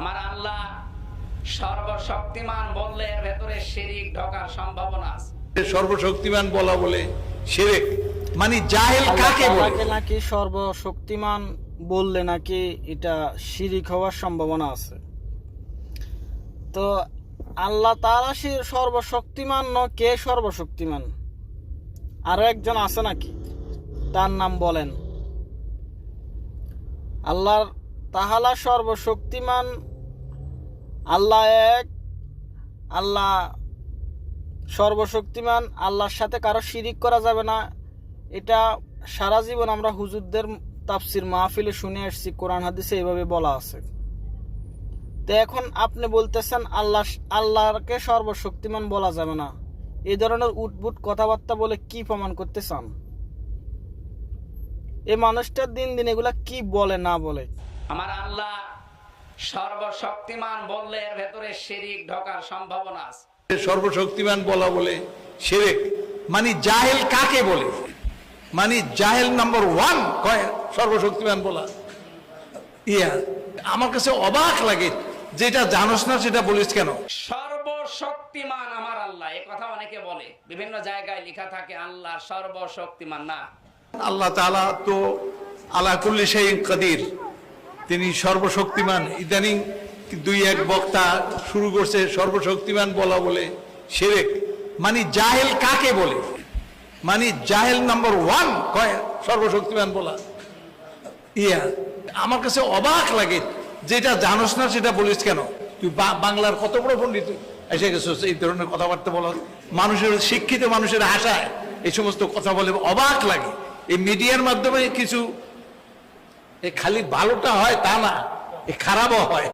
আমার আল্লাহ সর্বশক্তিমান বললে এর ভেতরে শিরিক ঢোকার সম্ভাবনা আছে। সর্বশক্তিমান বলা বলে সেরেক মানে জাহেল কাকে বলে? নাকি সর্বশক্তিমান বললে নাকি এটা শিরিক হওয়ার সম্ভাবনা আছে। তো আল্লাহ তারা সে সর্বশক্তিমান ন কে সর্বশক্তিমান? আরও একজন আছে নাকি? তার নাম বলেন। আল্লাহর তাহালা সর্বশক্তিমান, আল্লাহ এক, আল্লাহ সর্বশক্তিমান, আল্লাহর সাথে কারও শিরিক করা যাবে না। এটা সারা জীবন আমরা হুজুরদের তাফসির মাহফিলে শুনে আসছি, কোরআন হাদিসে এভাবে বলা আছে। তো এখন আপনি বলতেছেন, আল্লাহ, আল্লাহকে সর্বশক্তিমান বলা যাবে না। এই ধরনের উটবুট কথাবার্তা বলে কি প্রমাণ করতে চান? এই মানুষটা দিন দিন এগুলা কি বলে, না বলে? আমার আল্লাহ সর্বশক্তিমান বললে এর ভেতরে শিরিক ঢোকার সম্ভাবনা আছে। সর্বশক্তিমান বলা বলে সেরেক মানে জাহেল কাকে বলে? মানে জাহেল নাম্বার ওয়ান কয় সর্বশক্তিমান বলা? ইয়া আমার কাছে অবাক লাগে যেটা জানোস না সেটা বলিস কেন? সর্বশক্তিমান আমার আল্লাহ এ কথা অনেকে বলে। বিভিন্ন জায়গায় লেখা থাকে আল্লাহ সর্বশক্তিমান না। আল্লাহ তাআলা তো আলা কুল্লি শাইইন কাদির। তিনি সর্বশক্তিমান। ইদানিং দুই এক বক্তা শুরু করছে সর্বশক্তিমান বলা বলে সেরেক। মানে জাহেল কাকে বলে? মানে জাহেল নাম্বার ওয়ান কয় সর্বশক্তিমান বলা। ইয়া, আমার কাছে অবাক লাগে যেটা জানোস না সেটা বলিস কেন? তুই বাংলার কত বড় পণ্ডিত। এসে গেছিস, এই ধরনের কথাবার্তা বলা। মানুষের, শিক্ষিত মানুষের আশায় এই সমস্ত কথা বলে অবাক লাগে। এই মিডিয়ার মাধ্যমে কিছু এ খালি ভালোটা হয় তা না এ খারাপও হয়।